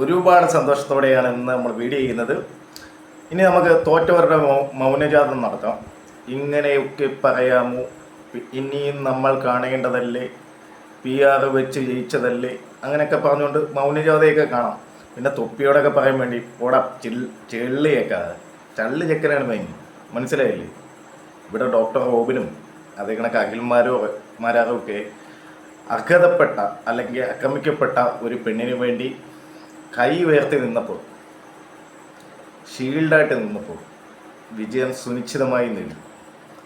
ഒരുപാട് സന്തോഷത്തോടെയാണ് ഇന്ന് നമ്മൾ വീഡിയോ ചെയ്യുന്നത്. ഇനി നമുക്ക് തോറ്റവരുടെ മൗനജാതം നടത്താം. ഇങ്ങനെയൊക്കെ പറയാമോ? ഇനിയും നമ്മൾ കാണേണ്ടതല്ലേ? പി ആർ വെച്ച് ജയിച്ചതല്ലേ? അങ്ങനെയൊക്കെ പറഞ്ഞുകൊണ്ട് മൗനജാതയൊക്കെ കാണാം. പിന്നെ തൊപ്പിയോടൊക്കെ പറയാൻ വേണ്ടി ഓട ചിൽ ചെള്ളിയൊക്കെ. ചള്ളി ചെക്കനാണ് മെയിൻ മനസ്സിലായില്ലേ? ഇവിടെ ഡോക്ടർ റോബിനും അതേ കണക്ക് അഖിൽമാരോ മാരാറും ഒക്കെ അർഹതപ്പെട്ട അല്ലെങ്കിൽ ആക്രമിക്കപ്പെട്ട ഒരു പെണ്ണിന് വേണ്ടി കൈ ഉയർത്തി നിന്നപ്പോൾ ഷീൽഡായിട്ട് നിന്നപ്പോൾ വിജയം സുനിശ്ചിതമായി നിന്നു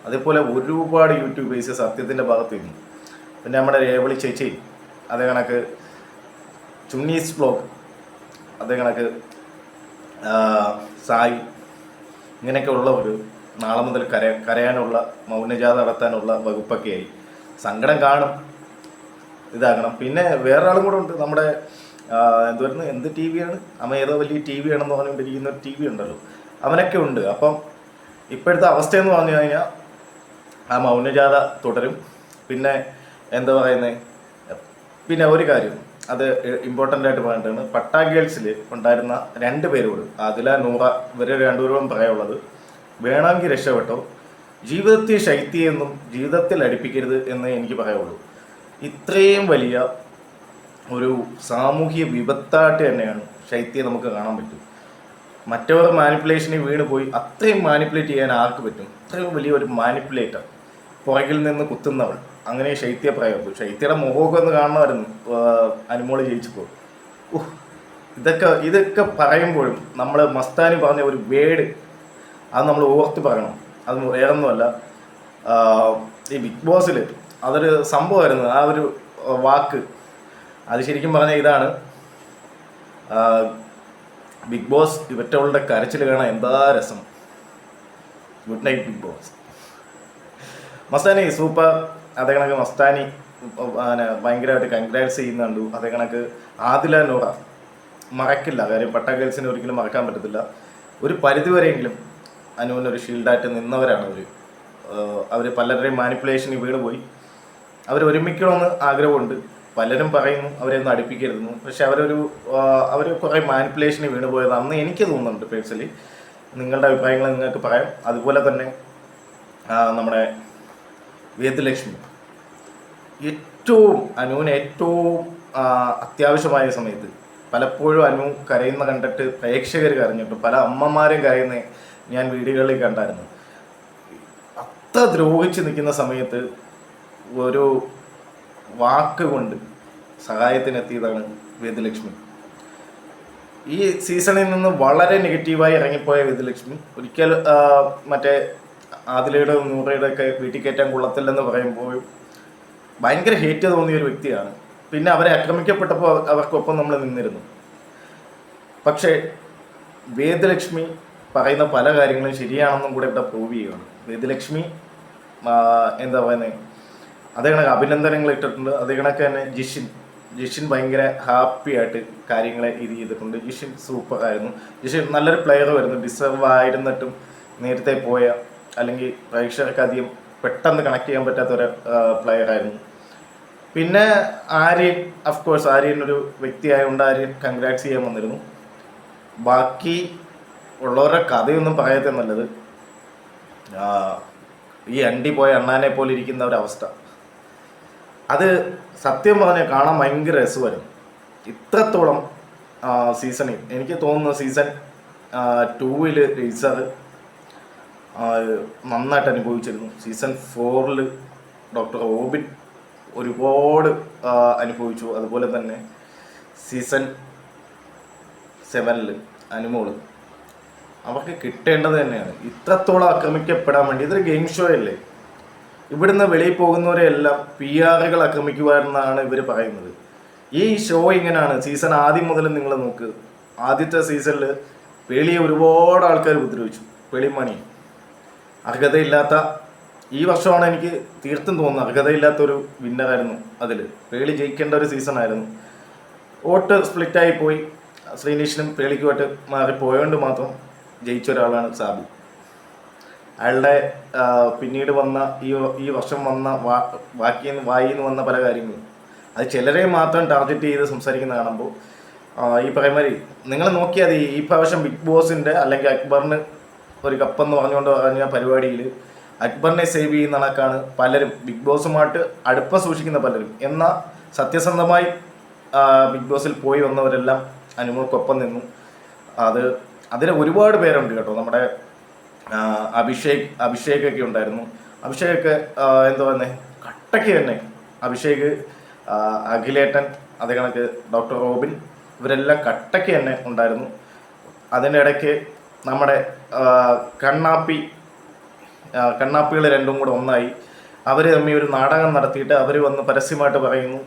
അതേപോലെ ഒരുപാട് യൂട്യൂബേഴ്സ് സത്യത്തിന്റെ ഭാഗത്ത് നിന്നു പിന്നെ നമ്മുടെ രേവളി ചേച്ചി അതേ കണക്ക് ചുണ്ണീസ് ബ്ലോഗ് അതേ കണക്ക് സായി ഇങ്ങനെയൊക്കെ ഉള്ളവർ നാളെ മുതൽ കര കരയാനുള്ള മൗനജാത നടത്താനുള്ള വകുപ്പൊക്കെയായി. സങ്കടം കാണും. ഇതാക്കണം പിന്നെ വേറെ ആളും കൂടെ ഉണ്ട്. നമ്മുടെ എന്തുവായിരുന്നു എന്ത് ടി വിയാണ് അമ്മ ഏതോ വലിയ ടി വി ആണെന്ന് പറഞ്ഞുകൊണ്ടിരിക്കുന്ന ഒരു ടി വി ഉണ്ടല്ലോ. അവനൊക്കെ ഉണ്ട്. അപ്പം ഇപ്പോഴത്തെ അവസ്ഥയെന്ന് പറഞ്ഞു കഴിഞ്ഞാൽ ആ മൗനജാത തുടരും. പിന്നെ എന്താ പറയുന്നത് പിന്നെ ഒരു കാര്യം. അത് ഇമ്പോർട്ടന്റ് ആയിട്ട് പറഞ്ഞിട്ടാണ് പട്ടാ ഗേൾസിൽ ഉണ്ടായിരുന്ന രണ്ട് പേരോട് അതില നൂറ ഇവരെ രണ്ടുപേരോടും പറയാനുള്ളത് വേണമെങ്കിൽ രക്ഷപ്പെട്ടോ ജീവിതത്തിൽ ശൈത്യമെന്നും ജീവിതത്തിൽ അടുപ്പിക്കരുത് എന്ന് എനിക്ക് പറയാവുള്ളൂ ഇത്രയും വലിയ ഒരു സാമൂഹിക വിപത്തായിട്ട് തന്നെയാണ് ശൈത്യം നമുക്ക് കാണാൻ പറ്റും. മറ്റവർ മാനിപ്പുലേഷനിൽ വീണ് പോയി അത്രയും മാനിപ്പുലേറ്റ് ചെയ്യാൻ ആർക്ക് പറ്റും? അത്രയും വലിയ ഒരു മാനിപ്പുലേറ്റർ പുറകിൽ നിന്ന് കുത്തുന്നവൾ. അങ്ങനെ ശൈത്യ പ്രയോഗം ശൈത്യയുടെ മുഖമൊക്കെ ഒന്ന് കാണണമായിരുന്നു അനുമോൾ ജയിച്ചപ്പോൾ. ഇതൊക്കെ ഇതൊക്കെ പറയുമ്പോഴും നമ്മൾ മസ്താനി പറഞ്ഞ ഒരു വേഡ് അത് നമ്മൾ ഓർത്ത് പറയണം. അത് വേറൊന്നുമല്ല. ഈ ബിഗ് ബോസിൽ അതൊരു സംഭവമായിരുന്നു. ആ ഒരു വാക്ക്. അത് ശരിക്കും പറഞ്ഞ ഇതാണ്. ബിഗ് ബോസ് ഇവറ്റവളുടെ കരച്ചിൽ കാണാൻ എന്താ രസം? Good night Bigg Boss. Mastani super. അതേ കണക്ക് മസ്താനി ഭയങ്കരമായിട്ട് കൺഗ്രാറ്റ്സ് ചെയ്യുന്നുണ്ട് അതേ കണക്ക് ആദില നൂറ. മറക്കില്ല. കാര്യം പട്ട ഗേൾസിനെ ഒരിക്കലും മറക്കാൻ പറ്റത്തില്ല. ഒരു പരിധിവരെയെങ്കിലും അനുവിനൊരു ഷീൽഡായിട്ട് നിന്നവരാണ് അവർ അവർ പലരുടെയും മാനിപ്പുലേഷൻ വീണ് പോയി അവർ ഒരുമിക്കണമെന്ന് ആഗ്രഹമുണ്ട്. പലരും പറയുന്നു അവരെ ഒന്ന് അടുപ്പിക്കരുതെന്ന്. പക്ഷെ അവരൊരു അവർ കുറേ മാനിപ്പുലേഷന് വീണുപോയത് അന്ന് എനിക്ക് തോന്നുന്നുണ്ട് പേഴ്സണലി നിങ്ങളുടെ അഭിപ്രായങ്ങൾ നിങ്ങൾക്ക് പറയാം. അതുപോലെ തന്നെ നമ്മുടെ വേദലക്ഷ്മി. ഏറ്റവും അനുവിന് ഏറ്റവും അത്യാവശ്യമായ സമയത്ത് പലപ്പോഴും അനു കരയുന്ന കണ്ടിട്ട് പ്രേക്ഷകർ കരഞ്ഞിട്ട് പല അമ്മമാരും കരയുന്ന ഞാൻ വീടുകളിൽ കണ്ടായിരുന്നു. അത്ര ദ്രോഹിച്ച് നിൽക്കുന്ന സമയത്ത് ഒരു വാക്ക് കൊണ്ട് സഹായത്തിനെത്തിയതാണ് വേദലക്ഷ്മി. ഈ സീസണിൽ നിന്ന് വളരെ നെഗറ്റീവായി ഇറങ്ങിപ്പോയ വേദലക്ഷ്മി ഒരിക്കൽ മറ്റേ ആദിലയുടെ നൂറയുടെ ഒക്കെ വീട്ടിൽ കയറ്റാൻ കൊള്ളത്തില്ലെന്ന് പറയുമ്പോഴും ഭയങ്കര ഹേറ്റ് തോന്നിയ ഒരു വ്യക്തിയാണ്. പിന്നെ അവരെ ആക്രമിക്കപ്പെട്ടപ്പോൾ അവർക്കൊപ്പം നമ്മൾ നിന്നിരുന്നു. പക്ഷേ വേദലക്ഷ്മി പറയുന്ന പല കാര്യങ്ങളും ശരിയാണെന്നും കൂടെ ഇവിടെ പ്രൂവ് ചെയ്യുകയാണ്. വേദലക്ഷ്മി എന്താ പറയുന്നത് അതേ കണക്ക് അഭിനന്ദനങ്ങൾ ഇട്ടിട്ടുണ്ട്. അതേ കണക്ക് തന്നെ ജിഷിൻ. ജിഷിൻ ഭയങ്കര ഹാപ്പി ആയിട്ട് കാര്യങ്ങളെ ഇത് ചെയ്തിട്ടുണ്ട്. ജിഷിൻ സൂപ്പർ ആയിരുന്നു. ജിഷിൻ നല്ലൊരു പ്ലെയർ വരുന്നു ഡിസേർവ് ആയിരുന്നിട്ടും നേരത്തെ പോയ അല്ലെങ്കിൽ പ്രേക്ഷകർക്ക് അധികം പെട്ടെന്ന് കണക്ട് ചെയ്യാൻ പറ്റാത്ത ഒരു പ്ലെയർ ആയിരുന്നു. പിന്നെ ആര്യൻ അഫ് കോഴ്സ് ആര്യൻ ഒരു വ്യക്തിയായതുകൊണ്ട് ആര്യൻ കൺഗ്രാറ്റ്സ് ചെയ്യാൻ വന്നിരുന്നു. ബാക്കി ഉള്ളവരുടെ കഥയൊന്നും പറയാത്ത നല്ലത് ഈ അണ്ടി പോയ അണ്ണാനെ പോലെ ഇരിക്കുന്ന ഒരവസ്ഥ അത് സത്യം പറഞ്ഞാൽ കാണാൻ ഭയങ്കര രസമായിരുന്നു. ഇത്രത്തോളം സീസണിൽ എനിക്ക് തോന്നുന്നു സീസൺ ടൂവിൽ റീസർ നന്നായിട്ട് അനുഭവിച്ചിരുന്നു. സീസൺ ഫോറിൽ ഡോക്ടർ ഓബിൻ ഒരുപാട് അനുഭവിച്ചു. അതുപോലെ തന്നെ സീസൺ സെവനിൽ അനുമോൾ. അവർക്ക് കിട്ടേണ്ടത് തന്നെയാണ്. ഇത്രത്തോളം ആക്രമിക്കപ്പെടാൻ വേണ്ടി. ഇതൊരു ഗെയിം ഷോ അല്ലേ? ഇവിടുന്ന് വെളിയിൽ പോകുന്നവരെല്ലാം പി ആറുകൾ ആക്രമിക്കുക എന്നാണ് ഇവർ പറയുന്നത്. ഈ ഷോ ഇങ്ങനെയാണ് സീസൺ ആദ്യം മുതൽ നിങ്ങൾ നോക്ക്. ആദ്യത്തെ സീസണിൽ വെളിയെ ഒരുപാട് ആൾക്കാർ ഉപദ്രവിച്ചു. വെളിമണി. അർഹതയില്ലാത്ത ഈ വർഷമാണ് എനിക്ക് തീർത്തും തോന്നുന്നത്. അർഹതയില്ലാത്തൊരു വിന്നറായിരുന്നു അതിൽ പേളി ജയിക്കേണ്ട ഒരു സീസൺ ആയിരുന്നു. വോട്ട് സ്പ്ലിറ്റായി പോയി. ശ്രീനീഷിനും പേളിക്കുമായിട്ട് മാറിപ്പോയോണ്ട് മാത്രം ജയിച്ച ഒരാളാണ് സാബു. അയാളുടെ പിന്നീട് വന്ന ഈ ഈ വർഷം വന്ന വാ ബാക്കി വായിൽ നിന്ന് വന്ന പല കാര്യങ്ങളും. അത് ചിലരെ മാത്രം ടാർഗറ്റ് ചെയ്ത് സംസാരിക്കുന്ന കാണുമ്പോൾ ഈ പ്രൈമറി നിങ്ങൾ നോക്കിയാൽ മതി ഈ പ്രാവശ്യം ബിഗ് ബോസിന്റെ അല്ലെങ്കിൽ അക്ബറിന് ഒരു കപ്പെന്ന് പറഞ്ഞുകൊണ്ട് പറഞ്ഞ പരിപാടിയിൽ അക്ബറിനെ സേവ് ചെയ്യുന്ന കണക്കാണ് പലരും ബിഗ് ബോസുമായിട്ട് അടുപ്പം സൂക്ഷിക്കുന്ന പലരും. എന്നാൽ സത്യസന്ധമായി ബിഗ് ബോസിൽ പോയി വന്നവരെല്ലാം അനുമോൾക്കൊപ്പം നിന്നു. അത് അതിന് ഒരുപാട് പേരുണ്ട് കേട്ടോ നമ്മുടെ അഭിഷേക് അഭിഷേകൊക്കെ ഉണ്ടായിരുന്നു. അഭിഷേകൊക്കെ എന്തോ പറയുന്നത് കട്ടയ്ക്ക് തന്നെ. അഭിഷേക് അഖിലേട്ടൻ അതേ കണക്ക് ഡോക്ടർ റോബിൻ ഇവരെല്ലാം കട്ടയ്ക്ക് തന്നെ ഉണ്ടായിരുന്നു. അതിന്റെ ഇടയ്ക്ക് നമ്മുടെ കണ്ണാപ്പി കണ്ണാപ്പികൾ രണ്ടും കൂടെ ഒന്നായി. അവർ തമ്മിൽ ഒരു നാടകം നടത്തിയിട്ട് അവർ വന്ന് പരസ്യമായിട്ട് പറയുന്നു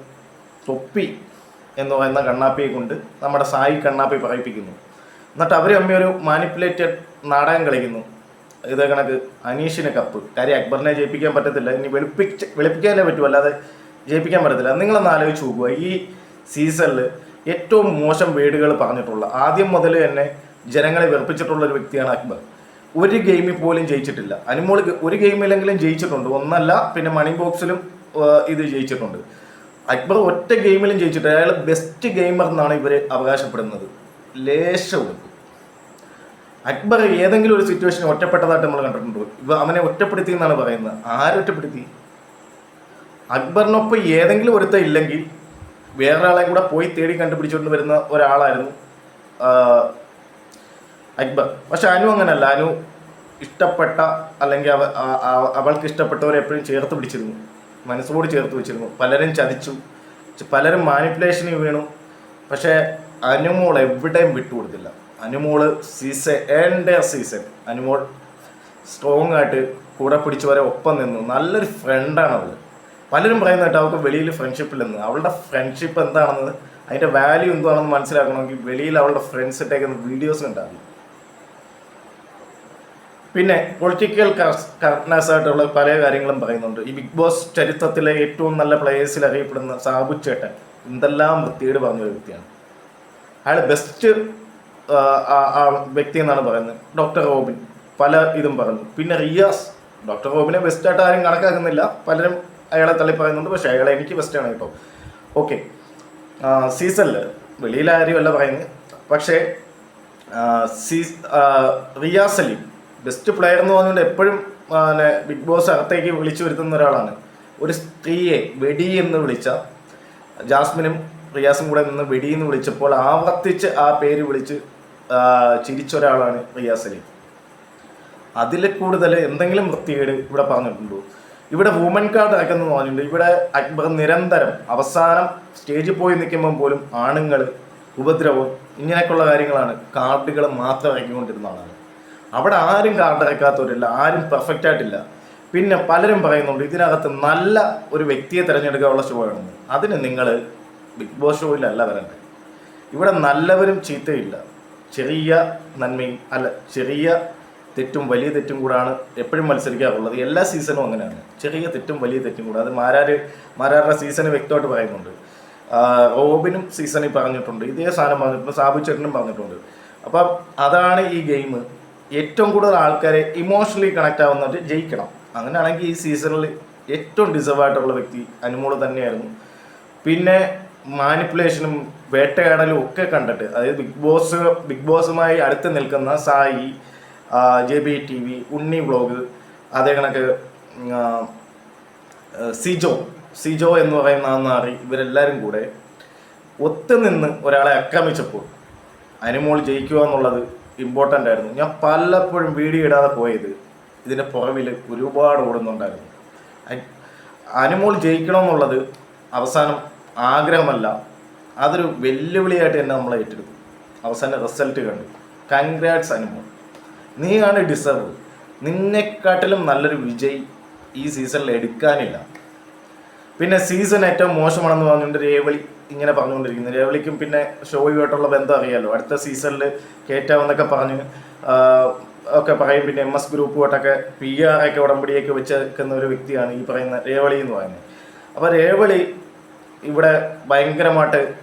തൊപ്പി എന്ന് പറയുന്ന കണ്ണാപ്പിയെ കൊണ്ട് നമ്മുടെ സായി കണ്ണാപ്പി പറയിപ്പിക്കുന്നു. എന്നിട്ട് അവർ തമ്മിൽ ഒരു മാനിപ്പുലേറ്റഡ് നാടകം കളിക്കുന്നു. ഇത് കണക്ക്. അനീഷിന് കപ്പ്. കാര്യം അക്ബറിനെ ജയിപ്പിക്കാൻ പറ്റത്തില്ല. ഇനി വെളുപ്പിച്ച് വെളുപ്പിക്കാനേ പറ്റൂ. അല്ലാതെ ജയിപ്പിക്കാൻ പറ്റത്തില്ല. നിങ്ങളൊന്ന് ആലോചിച്ച് നോക്കുക. ഈ സീസണിൽ ഏറ്റവും മോശം വേടുകൾ പറഞ്ഞിട്ടുള്ള ആദ്യം മുതൽ തന്നെ ജനങ്ങളെ വെറുപ്പിച്ചിട്ടുള്ള ഒരു വ്യക്തിയാണ് അക്ബർ. ഒരു ഗെയിമിൽ പോലും ജയിച്ചിട്ടില്ല. അനിമോൾ ഒരു ഗെയിമിലെങ്കിലും ജയിച്ചിട്ടുണ്ട്. ഒന്നല്ല പിന്നെ മണി ബോക്സിലും ഇത് ജയിച്ചിട്ടുണ്ട്. അക്ബർ ഒറ്റ ഗെയിമിലും ജയിച്ചിട്ടില്ല അയാൾ ബെസ്റ്റ് ഗെയിമർ എന്നാണ് ഇവർ അവകാശപ്പെടുന്നത്. ലേശവും അക്ബർ ഏതെങ്കിലും ഒരു സിറ്റുവേഷൻ ഒറ്റപ്പെട്ടതായിട്ട് നമ്മൾ കണ്ടിട്ടുണ്ടോ? ഇവ അവനെ ഒറ്റപ്പെടുത്തി എന്നാണ് പറയുന്നത്. ആരൊറ്റപ്പെടുത്തി അക്ബറിനൊപ്പം ഏതെങ്കിലും ഒരുത്ത ഇല്ലെങ്കിൽ വേറൊരാളെ കൂടെ പോയി തേടി കണ്ടുപിടിച്ചുകൊണ്ട് വരുന്ന ഒരാളായിരുന്നു അക്ബർ. പക്ഷെ അനു അങ്ങനല്ല. അനു ഇഷ്ടപ്പെട്ട അല്ലെങ്കിൽ അവ അവൾക്ക് ഇഷ്ടപ്പെട്ടവരെ എപ്പോഴും ചേർത്ത് പിടിച്ചിരുന്നു. മനസ്സോട് ചേർത്ത് വെച്ചിരുന്നു. പലരും ചതിച്ചു. പലരും മാനിപ്പുലേഷന് വീണു. പക്ഷേ അനുമോൾ എവിടെയും വിട്ടുകൊടുത്തില്ല. അനുമോൾ സീസൺ എന്റെ സീസൺ അനുമോൾ സ്ട്രോങ് ആയിട്ട് കൂടെ പിടിച്ചവരെ ഒപ്പം നിന്നു. നല്ലൊരു ഫ്രണ്ടാണ് അവൾ പലരും പറയുന്ന കേട്ടോ അവൾക്ക് വെളിയിൽ ഫ്രണ്ട്ഷിപ്പ് ഇല്ലെന്ന്. അവളുടെ ഫ്രണ്ട്ഷിപ്പ് എന്താണെന്ന് അതിന്റെ വാല്യൂ എന്താണെന്ന് മനസ്സിലാക്കണമെങ്കിൽ വെളിയിൽ അവളുടെ ഫ്രണ്ട്സ് ഇട്ടേക്കുന്ന വീഡിയോസ് ഉണ്ടാകും പിന്നെ പൊളിറ്റിക്കൽ കറക്റ്റ്നെസ് ആയിട്ടുള്ള പല കാര്യങ്ങളും പറയുന്നുണ്ട്. ഈ ബിഗ് ബോസ് ചരിത്രത്തിലെ ഏറ്റവും നല്ല പ്ലേയേഴ്സിൽ അറിയപ്പെടുന്ന സാബു ചേട്ടൻ എന്തെല്ലാം വൃത്തിയോട് പറഞ്ഞൊരു വ്യക്തിയാണ്. അയാൾ ബെസ്റ്റ് വ്യക്തി എന്നാണ് പറയുന്നത്. ഡോക്ടർ റോബിൻ. പല ഇതും പറഞ്ഞു പിന്നെ റിയാസ്. ഡോക്ടർ റോബിനെ ബെസ്റ്റായിട്ട് ആരും കണക്കാക്കുന്നില്ല. പലരും അയാളെ തള്ളി പറയുന്നുണ്ട്. പക്ഷേ അയാളെ എനിക്ക് ബെസ്റ്റാണ് കേട്ടോ. ഓക്കെ സീസണിൽ വെളിയിൽ അല്ല പറയുന്നത്. പക്ഷേ ആ, റിയാസ് അലി ബെസ്റ്റ് പ്ലെയർ എന്ന് പറഞ്ഞുകൊണ്ട് എപ്പോഴും പിന്നെ ബിഗ് ബോസ് അകത്തേക്ക് വിളിച്ചു വരുത്തുന്ന ഒരാളാണ്. ഒരു സ്ത്രീയെ വെടി എന്ന് വിളിച്ച ജാസ്മിനും റിയാസും കൂടെ നിന്ന് വെടി എന്ന് വിളിച്ചപ്പോൾ ആവർത്തിച്ച് ആ പേര് വിളിച്ച് ആ, ചിരിച്ച ഒരാളാണ് റിയാസ് അലി. അതിൽ കൂടുതൽ എന്തെങ്കിലും വൃത്തികേട് ഇവിടെ പറഞ്ഞിട്ടുണ്ടോ? ഇവിടെ വുമൻ കാർഡ് ഇറക്കുന്നു പറഞ്ഞിട്ടുണ്ട്. ഇവിടെ അക്ബർ നിരന്തരം അവസാനം സ്റ്റേജിൽ പോയി നിൽക്കുമ്പോൾ പോലും ആണുങ്ങൾ ഉപദ്രവം ഇങ്ങനെയൊക്കെയുള്ള കാര്യങ്ങളാണ് കാർഡുകൾ മാത്രം ഇറക്കിക്കൊണ്ടിരുന്ന ആളാണ്. അവിടെ ആരും കാർഡ് ഇറക്കാത്തവരില്ല ആരും പെർഫെക്റ്റ് ആയിട്ടില്ല. പിന്നെ പലരും പറയുന്നുണ്ട് ഇതിനകത്ത് നല്ല ഒരു വ്യക്തിയെ തിരഞ്ഞെടുക്കാനുള്ള ഷോ ആണെന്ന്. അതിന് നിങ്ങൾ ബിഗ് ബോസ് ഷോയിലല്ല വരണ്ടേ ഇവിടെ നല്ലവരും ചീത്തയില്ല. ചെറിയ നന്മയും അല്ല ചെറിയ തെറ്റും വലിയ തെറ്റും കൂടാണ് എപ്പോഴും മത്സരിക്കാറുള്ളത്. എല്ലാ സീസണും അങ്ങനെയാണ്. ചെറിയ തെറ്റും വലിയ തെറ്റും കൂടെ. അത് മാരാര് മാരാരുടെ സീസണ് വ്യക്തമായിട്ട് പറയുന്നുണ്ട്. റോബിനും സീസണിൽ പറഞ്ഞിട്ടുണ്ട്. ഇതേ സാധനം പറഞ്ഞിട്ടുണ്ട്. സാബു ചേട്ടനും പറഞ്ഞിട്ടുണ്ട്. അപ്പം അതാണ് ഈ ഗെയിം ഏറ്റവും കൂടുതൽ ആൾക്കാരെ ഇമോഷണലി കണക്റ്റ് ആവുന്നവർ ജയിക്കണം. അങ്ങനെയാണെങ്കിൽ ഈ സീസണിൽ ഏറ്റവും ഡിസേർവ് ആയിട്ടുള്ള വ്യക്തി അനുമോൾ തന്നെയായിരുന്നു. പിന്നെ മാനിപ്പുലേഷനും വേട്ടയാടലും ഒക്കെ കണ്ടിട്ട് അതായത് ബിഗ് ബോസ് ബിഗ് ബോസുമായി അടുത്ത് നിൽക്കുന്ന Sai J B T V Unni vlog അതേ കണക്ക് സിജോ സിജോ എന്ന് പറയുന്ന നാറി ഇവരെല്ലാവരും കൂടെ ഒത്തുനിന്ന് ഒരാളെ ആക്രമിച്ചപ്പോൾ അനിമോൾ ജയിക്കുക എന്നുള്ളത് ഇമ്പോർട്ടന്റ് ആയിരുന്നു. ഞാൻ പലപ്പോഴും വീഡിയോ ഇടാതെ പോയത് ഇതിന്റെ പുറവിൽ ഒരുപാട് ഓടുന്നുണ്ടായിരുന്നു. അനുമോൾ ജയിക്കണമെന്നുള്ളത് അവസാനം ആഗ്രഹമല്ല. അതൊരു വെല്ലുവിളിയായിട്ട് തന്നെ നമ്മൾ ഏറ്റെടുത്തു അവസാന റിസൾട്ട് കണ്ടു. കൺഗ്രാറ്റ്സ് അനുഭവം നീയാണ് ഡിസർവ് നിന്നെക്കാട്ടിലും നല്ലൊരു വിജയ് ഈ സീസണിൽ എടുക്കാനില്ല. പിന്നെ സീസൺ ഏറ്റവും മോശമാണെന്ന് പറഞ്ഞുകൊണ്ട് രേവളി ഇങ്ങനെ പറഞ്ഞുകൊണ്ടിരിക്കുന്നു. രേവളിക്കും പിന്നെ ഷോയുമായിട്ടുള്ള ബന്ധം അറിയാലോ. അടുത്ത സീസണിൽ കയറ്റാമെന്നൊക്കെ പറഞ്ഞ് ഒക്കെ പറയും. പിന്നെ എം എസ് ഗ്രൂപ്പുമായിട്ടൊക്കെ പി ആർ ഒക്കെ ഉടമ്പടിയൊക്കെ വെച്ചേക്കുന്ന ഒരു വ്യക്തിയാണ് ഈ പറയുന്ന രേവളി എന്ന് പറയുന്നത്. അപ്പോൾ രേവളി ഇവിടെ ഭയങ്കരമായിട്ട്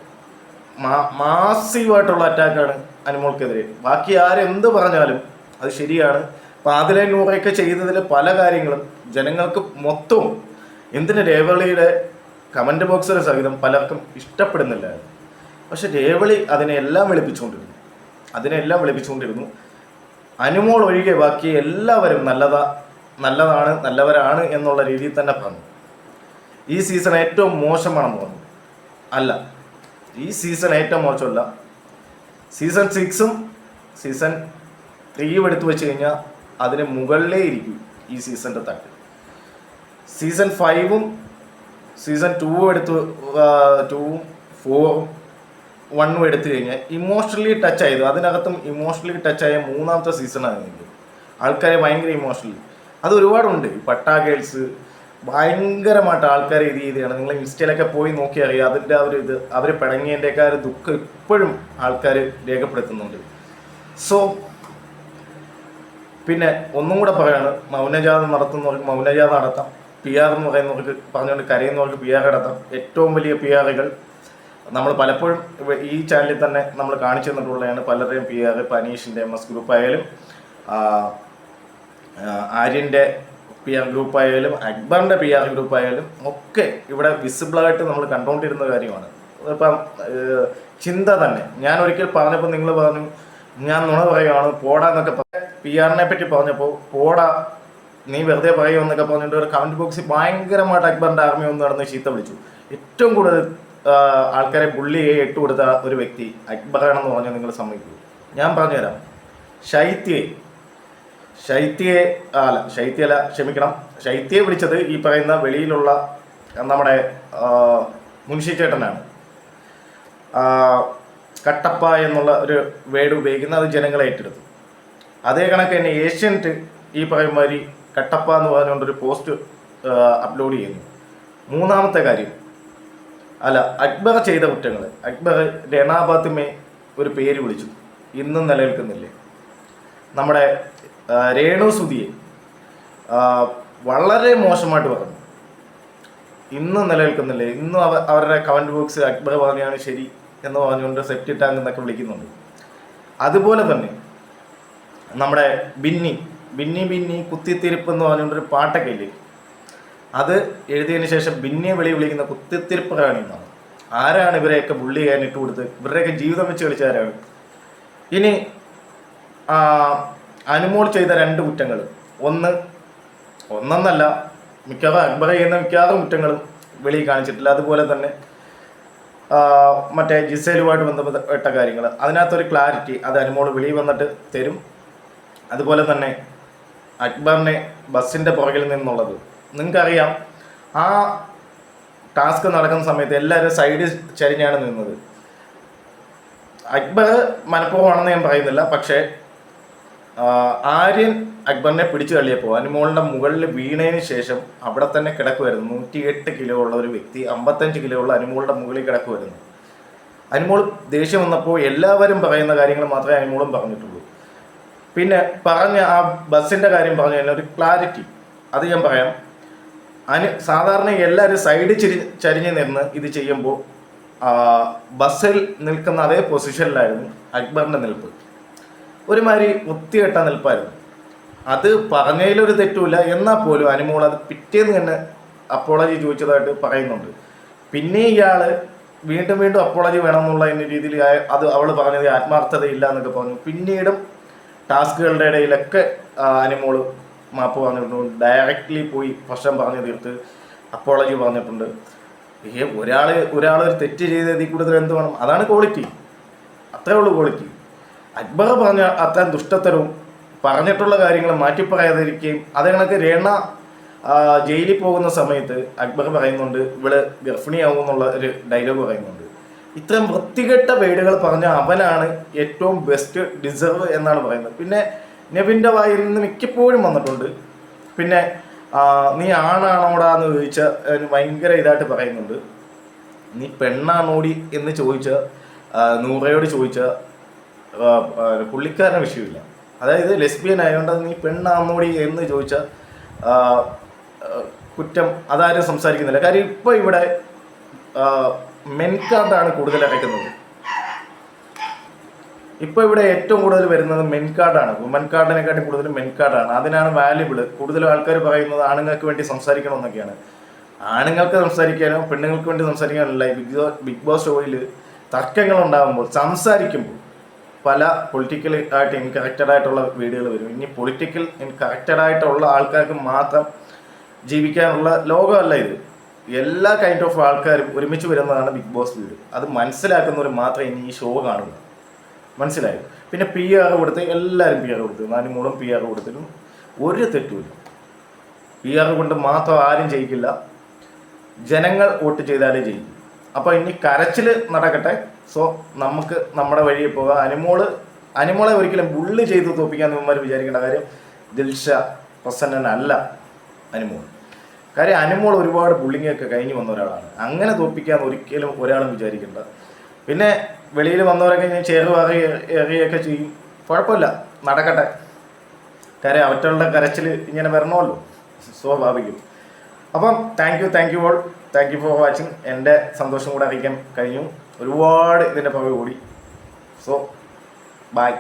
മാ- മാസീവായിട്ടുള്ള അറ്റാക്കാണ് അനുമോൾക്കെതിരെ. ബാക്കി ആരെന്ത് പറഞ്ഞാലും അത് ശരിയാണ്. പാതിലെ നൂറയൊക്കെ ചെയ്തതിൽ പല കാര്യങ്ങളും ജനങ്ങൾക്ക് മൊത്തവും എന്തിന് രേവളിയുടെ കമന്റ് ബോക്സിലെ സഹിതം പലർക്കും ഇഷ്ടപ്പെടുന്നില്ലായിരുന്നു. പക്ഷെ രേവളി അതിനെല്ലാം വെളുപ്പിച്ചുകൊണ്ടിരുന്നു. അതിനെല്ലാം വെളുപ്പിച്ചുകൊണ്ടിരുന്നു. അനുമോൾ ഒഴികെ ബാക്കി എല്ലാവരും നല്ലതാ നല്ലതാണ് നല്ലവരാണ് എന്നുള്ള രീതിയിൽ തന്നെ പറഞ്ഞു. ഈ സീസൺ ഏറ്റവും മോശമാണെന്ന് പറഞ്ഞു അല്ല ഈ സീസൺ ഏറ്റവും മോശമല്ല. സീസൺ സിക്സും സീസൺ ത്രീയും എടുത്തു വെച്ച് കഴിഞ്ഞാൽ അതിന് മുകളിലേ ഇരിക്കും ഈ സീസണിന്റെ തട്ട്. സീസൺ ഫൈവും സീസൺ ടൂവും എടുത്ത് ടൂവും ഫോറും വണ്ണും എടുത്തു കഴിഞ്ഞാൽ ഇമോഷണലി ടച്ച് ആയത് അതിനകത്തും ഇമോഷണലി ടച്ച് ആയ മൂന്നാമത്തെ സീസണാണ് എനിക്ക് ആൾക്കാരെ ഭയങ്കര ഇമോഷണലി അത് ഒരുപാടുണ്ട്. പട്ടാ ഗേൾസ് ഭയങ്കരമായിട്ട് ആൾക്കാർ ഇത് ചെയ്താണ് നിങ്ങൾ ഇൻസ്റ്റയിലൊക്കെ പോയി നോക്കി അറിയാം. അതിന്റെ ആ ഒരു ഇത് അവർ പിണങ്ങിയതിന്റെയൊക്കെ ഒരു ദുഃഖം ഇപ്പോഴും ആൾക്കാർ രേഖപ്പെടുത്തുന്നുണ്ട്. സോ പിന്നെ ഒന്നും കൂടെ പറയാണ്. മൗനജാത നടത്തുന്നവർക്ക് മൗനജാത നടത്താം. പി ആർ എന്ന് പറയുന്നവർക്ക് പറഞ്ഞുകൊണ്ട് കരയുന്നവർക്ക് പി ആർ നടത്താം. ഏറ്റവും വലിയ പി ആറുകൾ നമ്മൾ പലപ്പോഴും ഈ ചാനലിൽ തന്നെ നമ്മൾ കാണിച്ചു തന്നിട്ടുള്ളതാണ്. പലരുടെയും പി ആർ പനീഷിന്റെ എം എസ് ഗ്രൂപ്പ് ആയാലും ആര്യന്റെ പി ആർ ഗ്രൂപ്പ് ആയാലും അക്ബറിന്റെ പി ആർ ഗ്രൂപ്പ് ആയാലും ഒക്കെ ഇവിടെ വിസിബിളായിട്ട് നമ്മൾ കണ്ടുകൊണ്ടിരുന്ന കാര്യമാണ്. ഇപ്പം ചിന്ത തന്നെ. ഞാൻ ഒരിക്കൽ പറഞ്ഞപ്പോൾ നിങ്ങൾ പറഞ്ഞു ഞാൻ നുണ പറയുകയാണ് പോടാന്നൊക്കെ പി ആറിനെ പറ്റി പറഞ്ഞപ്പോൾ പോടാ നീ വെറുതെ പറയുമെന്നൊക്കെ പറഞ്ഞിട്ട് ഒരു കമന്റ് ബോക്സിൽ ഭയങ്കരമായിട്ട് അക്ബറിന്റെ ആർമി ഒന്ന് നടന്ന് ചീത്ത വിളിച്ചു. ഏറ്റവും കൂടുതൽ ആൾക്കാരെ ബുള്ളി ഇട്ട് കൊടുത്ത ഒരു വ്യക്തി അക്ബറാണെന്ന് പറഞ്ഞാൽ നിങ്ങൾ സമ്മതിക്കൂ. ഞാൻ പറഞ്ഞുതരാം. ശൈത്യയെ ശൈത്യയെ അല്ല ശൈത്യല്ല ക്ഷമിക്കണം. ശൈത്യയെ വിളിച്ചത് ഈ പറയുന്ന വെളിയിലുള്ള നമ്മുടെ ആ, മുൻഷി ചേട്ടനാണ്. കട്ടപ്പ എന്നുള്ള ഒരു വേർഡ് ഉപയോഗിക്കുന്ന അത് ജനങ്ങളെ ഏറ്റെടുത്തു. അതേ കണക്ക് തന്നെ ഏഷ്യന്റ് ഈ പറയുന്ന മാതിരി കട്ടപ്പ എന്ന് പറഞ്ഞുകൊണ്ടൊരു പോസ്റ്റ് അപ്ലോഡ് ചെയ്യുന്നു. മൂന്നാമത്തെ കാര്യം അല്ല അക്ബർ ചെയ്ത കുറ്റങ്ങൾ അക്ബർ രണാബാത്തിമേ ഒരു പേര് വിളിച്ചു. ഇന്നും നിലനിൽക്കുന്നില്ലേ? നമ്മുടെ രേണു സുധിയെ വളരെ മോശമായിട്ട് പറഞ്ഞു. ഇന്നും നിലനിൽക്കുന്നില്ലേ. ഇന്നും അവ അവരുടെ കമന്റ് ബോക്സ് അക്ബർ പറഞ്ഞാണ് ശരി എന്ന് പറഞ്ഞുകൊണ്ട് സെപ്റ്റി ടാങ്ക് എന്നൊക്കെ വിളിക്കുന്നുണ്ട്. അതുപോലെ തന്നെ നമ്മുടെ ബിന്നി ബിന്നി ബിന്നി കുത്തിത്തിരിപ്പ് എന്ന് പറഞ്ഞുകൊണ്ടൊരു പാട്ടൊക്കെ ഇല്ലേ? അത് എഴുതിയതിന് ശേഷം ബിന്നിയെ വിളി വിളിക്കുന്ന കുത്തിത്തിരിപ്പ് കാണിയെന്നാണ് ആരാണ് ഇവരെയൊക്കെ ബുള്ളി ചെയ്യാൻ കൊടുത്ത്? ഇവരുടെയൊക്കെ ജീവിതം വെച്ച് കളിച്ചാരാണ് ഇനി അനുമോൾ ചെയ്ത രണ്ട് കുറ്റങ്ങൾ ഒന്ന് ഒന്നെന്നല്ല മിക്കവാറും അക്ബർ ചെയ്യുന്ന മിക്കവാറും കുറ്റങ്ങളും വെളിയിൽ കാണിച്ചിട്ടില്ല. അതുപോലെ തന്നെ മറ്റേ ജിസേലുമായിട്ട് ബന്ധപ്പെട്ട കാര്യങ്ങൾ അതിനകത്തൊരു ക്ലാരിറ്റി അത് അനുമോൾ വെളിയിൽ വന്നിട്ട് തരും. അതുപോലെ തന്നെ അക്ബറിനെ ബസ്സിന്റെ പുറകിൽ നിന്നുള്ളത്. നിങ്ങൾക്കറിയാം ആ ടാസ്ക് നടക്കുന്ന സമയത്ത് എല്ലാവരും സൈഡിൽ ചരിഞ്ഞാണ് നിന്നത്. അക്ബർ മനഃപൂർവമാണെന്ന് ഞാൻ പറയുന്നില്ല പക്ഷേ ആര്യൻ അക്ബറിനെ പിടിച്ചു തള്ളിയപ്പോൾ അനുമോളിന്റെ മുകളിൽ വീണതിന് ശേഷം അവിടെ തന്നെ കിടക്കുമായിരുന്നു നൂറ്റി എട്ട് കിലോ ഉള്ള ഒരു വ്യക്തി അമ്പത്തഞ്ച് കിലോ ഉള്ള അനുമോളുടെ മുകളിൽ കിടക്കുമായിരുന്നു അനുമോൾ ദേഷ്യം വന്നപ്പോൾ എല്ലാവരും പറയുന്ന കാര്യങ്ങൾ മാത്രമേ അനുമോളും പറഞ്ഞിട്ടുള്ളൂ. പിന്നെ പറഞ്ഞ ആ ബസ്സിന്റെ കാര്യം പറഞ്ഞു കഴിഞ്ഞാൽ ഒരു ക്ലാരിറ്റി അത് ഞാൻ പറയാം. അനു സാധാരണ എല്ലാവരും സൈഡ് ചിരി ചരിഞ്ഞ് നിന്ന് ഇത് ചെയ്യുമ്പോൾ ബസ്സിൽ നിൽക്കുന്ന അതേ പൊസിഷനിലായിരുന്നു അക്ബറിന്റെ നിൽപ്പ്. ഒരുമാതിരി വൃത്തികെട്ട നിൽപ്പായിരുന്നു. അത് പറഞ്ഞതിലൊരു തെറ്റുമില്ല. എന്നാൽ പോലും അനുമോൾ അത് പിറ്റേന്ന് തന്നെ അപ്പോളജി ചോദിച്ചതായിട്ട് പറയുന്നുണ്ട്. പിന്നെ ഇയാൾ വീണ്ടും വീണ്ടും അപ്പോളജി വേണമെന്നുള്ള എന്ന രീതിയിൽ അത് അവൾ പറഞ്ഞത് ആത്മാർത്ഥതയില്ല എന്നൊക്കെ പറഞ്ഞു. പിന്നീടും ടാസ്കുകളുടെ ഇടയിലൊക്കെ അനുമോൾ മാപ്പ് പറഞ്ഞിട്ടുണ്ട്. ഡയറക്റ്റ്ലി പോയി പ്രശ്നം പറഞ്ഞു തീർത്ത് അപ്പോളജി പറഞ്ഞിട്ടുണ്ട്. ഏ ഒരാൾ ഒരാൾ ഒരു തെറ്റ് ചെയ്തതിൽ കൂടുതൽ എന്ത് വേണം? അതാണ് ക്വാളിറ്റി അത്രേ ഉള്ളൂ ക്വാളിറ്റി അക്ബർ പറഞ്ഞ അത്രയും ദുഷ്ടത്തരവും പറഞ്ഞിട്ടുള്ള കാര്യങ്ങൾ മാറ്റി പറയാതിരിക്കുകയും അതേ കണക്ക് രേണ ജയിലിൽ പോകുന്ന സമയത്ത് അക്ബർ പറയുന്നുണ്ട് ഇവൾ ഗർഭിണിയാവും എന്നുള്ള ഒരു ഡയലോഗ് പറയുന്നുണ്ട്. ഇത്രയും വൃത്തികെട്ട വേടുകൾ പറഞ്ഞ അവനാണ് ഏറ്റവും ബെസ്റ്റ് ഡിസേർവ് എന്നാണ് പറയുന്നത്. പിന്നെ നെവിന്റെ വായിൽ നിന്ന് മിക്കപ്പോഴും വന്നിട്ടുണ്ട്. പിന്നെ നീ ആണാണോടാ എന്ന് ചോദിച്ച ഭയങ്കര ഇതായിട്ട് പറയുന്നുണ്ട്. നീ പെണ്ണാണോടി എന്ന് ചോദിച്ച നൂറയോട് ചോദിച്ച പുള്ളിക്കാരന് വിഷയമില്ല. അതായത് ലെസ്ബിയൻ ആയതുകൊണ്ട് നീ പെണ്ണാന്നോടി എന്ന് ചോദിച്ച ആ, ആ, കുറ്റം അതാരും സംസാരിക്കുന്നില്ല. കാര്യം ഇപ്പോൾ ഇവിടെ മെൻകാർഡാണ് കൂടുതൽ അടയ്ക്കുന്നത് ഇപ്പോൾ ഇവിടെ ഏറ്റവും കൂടുതൽ വരുന്നത് മെൻകാർഡാണ്. വുമൻ കാർഡിനെക്കാട്ടും കൂടുതൽ മെൻകാർഡാണ്. അതിനാണ് വാല്യുബിൾ കൂടുതൽ ആൾക്കാർ പറയുന്നത് ആണുങ്ങൾക്ക് വേണ്ടി സംസാരിക്കണമെന്നൊക്കെയാണ് ആണുങ്ങൾക്ക് സംസാരിക്കാനോ പെണ്ണുങ്ങൾക്ക് വേണ്ടി സംസാരിക്കാനല്ല ബിഗ് ബോസ് ബിഗ് ബോസ് ഷോയിൽ തർക്കങ്ങൾ ഉണ്ടാകുമ്പോൾ സംസാരിക്കുമ്പോൾ പല പൊളിറ്റിക്കൽ ആയിട്ട് ഇൻകറക്റ്റഡ് ആയിട്ടുള്ള വീഡിയോകൾ വരും. ഇനി പൊളിറ്റിക്കൽ ഇൻകറക്റ്റഡ് ആയിട്ടുള്ള ആൾക്കാർക്ക് മാത്രം ജീവിക്കാനുള്ള ലോകമല്ല ഇത്. എല്ലാ കൈൻഡ് ഓഫ് ആൾക്കാരും ഒരുമിച്ച് വരുന്നതാണ് ബിഗ് ബോസ് വീട് അത് മനസ്സിലാക്കുന്നവർ മാത്രം ഇനി ഈ ഷോ കാണുന്നു മനസ്സിലായോ? പിന്നെ പി ആർ കൊടുത്ത് എല്ലാവരും പി ആർ കൊടുത്തു. നാനിമൂളും പി ആർ കൊടുത്തിട്ടും ഒരു തെറ്റുമില്ല പി ആർ കൊണ്ട് മാത്രം ആരും ജയിക്കില്ല. ജനങ്ങൾ വോട്ട് ചെയ്താലേ ജയിക്കും. അപ്പോൾ ഇനി കരച്ചിൽ നടക്കട്ടെ. സോ നമുക്ക് നമ്മുടെ വഴി പോകാം. അനുമോൾ അനുമോളെ ഒരിക്കലും ബുള്ളി ചെയ്ത് തോപ്പിക്കാൻ ഇവന്മാർ വിചാരിക്കേണ്ട കാര്യം ദിൽഷ പ്രസന്നനല്ല അനുമോൾ. കാര്യം അനുമോൾ ഒരുപാട് ബുള്ളിങ്ങൊക്കെ കഴിഞ്ഞ് വന്ന ഒരാളാണ്. അങ്ങനെ തോപ്പിക്കാൻ ഒരിക്കലും ഒരാളും വിചാരിക്കേണ്ട. പിന്നെ വെളിയിൽ വന്നവരൊക്കെ ഞാൻ ചേർന്ന് എറിയൊക്കെ ചെയ്യും. കുഴപ്പമില്ല. നടക്കട്ടെ. കാര്യം അവറ്റകളുടെ കരച്ചിൽ ഇങ്ങനെ വരണമല്ലോ. സ്വാഭാവികം. അപ്പം thank you thank you all thank you for watching എന്റെ സന്തോഷം കൂടെ അറിയിക്കാൻ കഴിഞ്ഞു. ഒരുപാട് ഇതിന്റെ പുറകെ കൂടി. So by